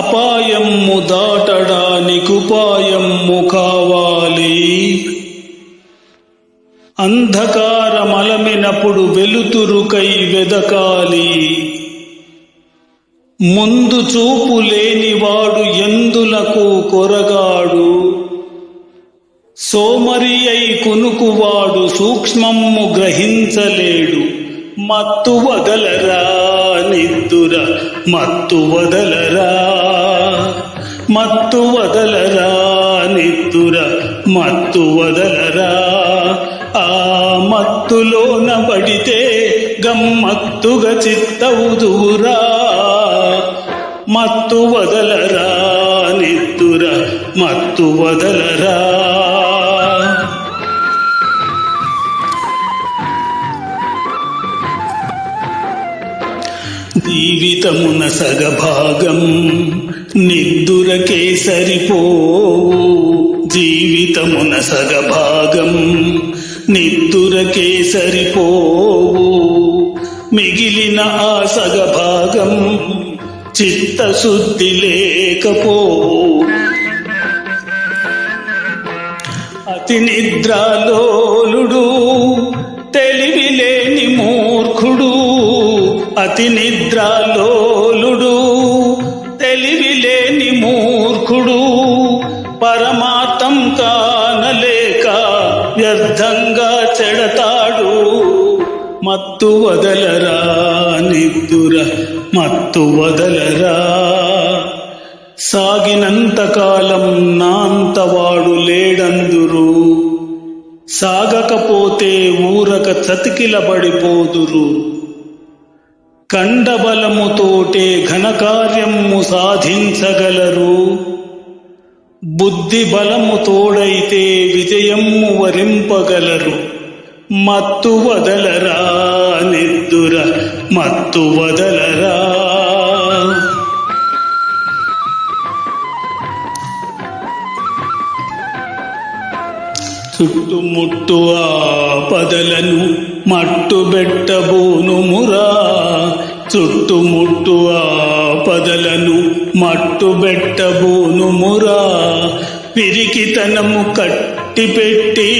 అపాయము దాటడానికి ఉపాయము కావాలి. అంధకారమలమినప్పుడు వెలుతురుకై వెదకాలి. ముందు చూపు లేనివాడు ఎందులకు కొరగాడు? సోమరి అయి కునుకువాడు సూక్ష్మము గ్రహించలేడు. మత్తు వదలరా నిద్దుర మత్తు వదలరా మత్తు వదలరా నిత్తుర మత్తు వదలరా. ఆ మత్తులోన పడితే గమ్మత్తుగా చిత్తవుదురా మత్తు వదలరా నిత్తుర మత్తు వదలరా. జీవితమున సగభాగం నిద్దురకే సరిపోవు. జీవితమున సగభాగం నిద్దురకే సరిపోవు. మిగిలిన ఆ సగభాగం చిత్తశుద్ధి లేకపోవు. అతి నిద్రలోలుడు అతి నిద్రాలోలుడు తెలివి లేని మూర్ఖుడు పరమార్థం కానలేక వ్యర్థంగా చెడతాడు. మత్తు వదలరా నిద్దుర మత్తు వదలరా? సాగినంతకాలం నాంతవాడు లేడందురు. సాగకపోతే ఊరక చతికిలబడిపోదురు. కండబలముతోటే ఘనకార్యము సాధించగలరు. బుద్ధి బలము తోడైతే విజయము వరింపగలరు. మత్తు వదలరా నిద్దుర మత్తు వదలరా. చుట్టుముట్టు ఆ పదలను ఆపదలను మట్టుబెట్టబోనుమురా. చుట్టుముట్టు ఆపదలను మట్టుబెట్టబోనుమురా పిరికితనము కట్టిపెట్టి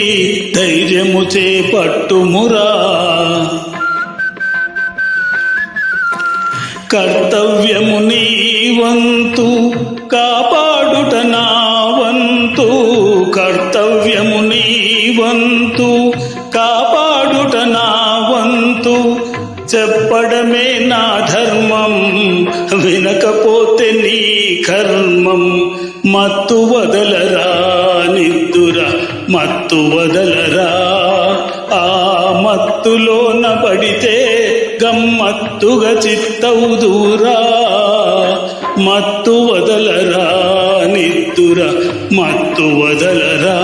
ధైర్యము చేపట్టుమురా కర్తవ్యము నీ వంతు కాపాడుట నా వంతు. కర్తవ్యము నీ వంతు కాపాడుట చెప్పడమే నా ధర్మం వినకపోతే నీ కర్మం. మత్తు వదలరా నిద్దుర మత్తు వదలరా? ఆ మత్తులో నబడితే గమ్మత్తుగా చిత్తవుదురా మత్తు వదలరా నిద్దుర మత్తు వదలరా?